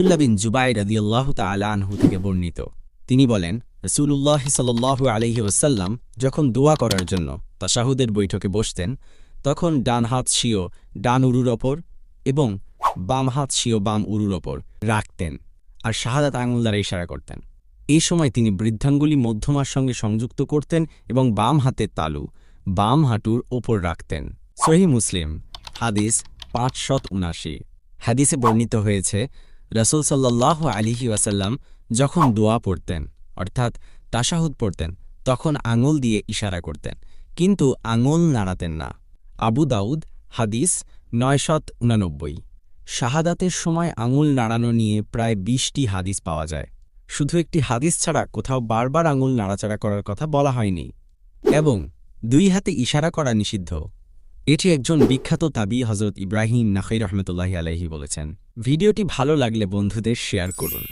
আব্দুল্লাহ বিন জুবাই রাদিয়াল্লাহ তাআলা আনহু থেকে বর্ণিত। তিনি বলেন রসুল্লাহ সাল্লাল্লাহু আলহি ওসাল্লাম যখন দোয়া করার জন্য তাশাহুদের বৈঠকে বসতেন, তখন ডান হাত স্বীয় ডান উরুর ওপর এবং বাম হাত স্বীয় বাম উরুর ওপর রাখতেন আর শাহাদাত আঙুল দ্বারা ইশারা করতেন। এই সময় তিনি বৃদ্ধাঙ্গুলি মধ্যমার সঙ্গে সংযুক্ত করতেন এবং বাম হাতের তালু বাম হাঁটুর ওপর রাখতেন। সহি মুসলিম, হাদিস পাঁচশত উনাশি। হাদিসে বর্ণিত হয়েছে রসুল সাল্লাহ আলিহি ওয়াসাল্লাম যখন দোয়া পড়তেন, অর্থাৎ তাশাহুদ পড়তেন, তখন আঙুল দিয়ে ইশারা করতেন, কিন্তু আঙুল নাড়াতেন না। আবু দাউদ, হাদিস নয়শত উনানব্বই। শাহাদাতের সময় আঙুল নাড়ানো নিয়ে প্রায় বিশটি হাদিস পাওয়া যায়। শুধু একটি হাদিস ছাড়া কোথাও বারবার আঙুল নাড়াচাড়া করার কথা বলা হয়নি। এবং দুই হাতে ইশারা করা নিষিদ্ধ। এটি একজন বিখ্যাত তাবি হজরত ইব্রাহিম নাখই রহমতুল্লাহি আলহি বলেছেন। ভিডিওটি ভালো লাগলে বন্ধুদের শেয়ার করুন।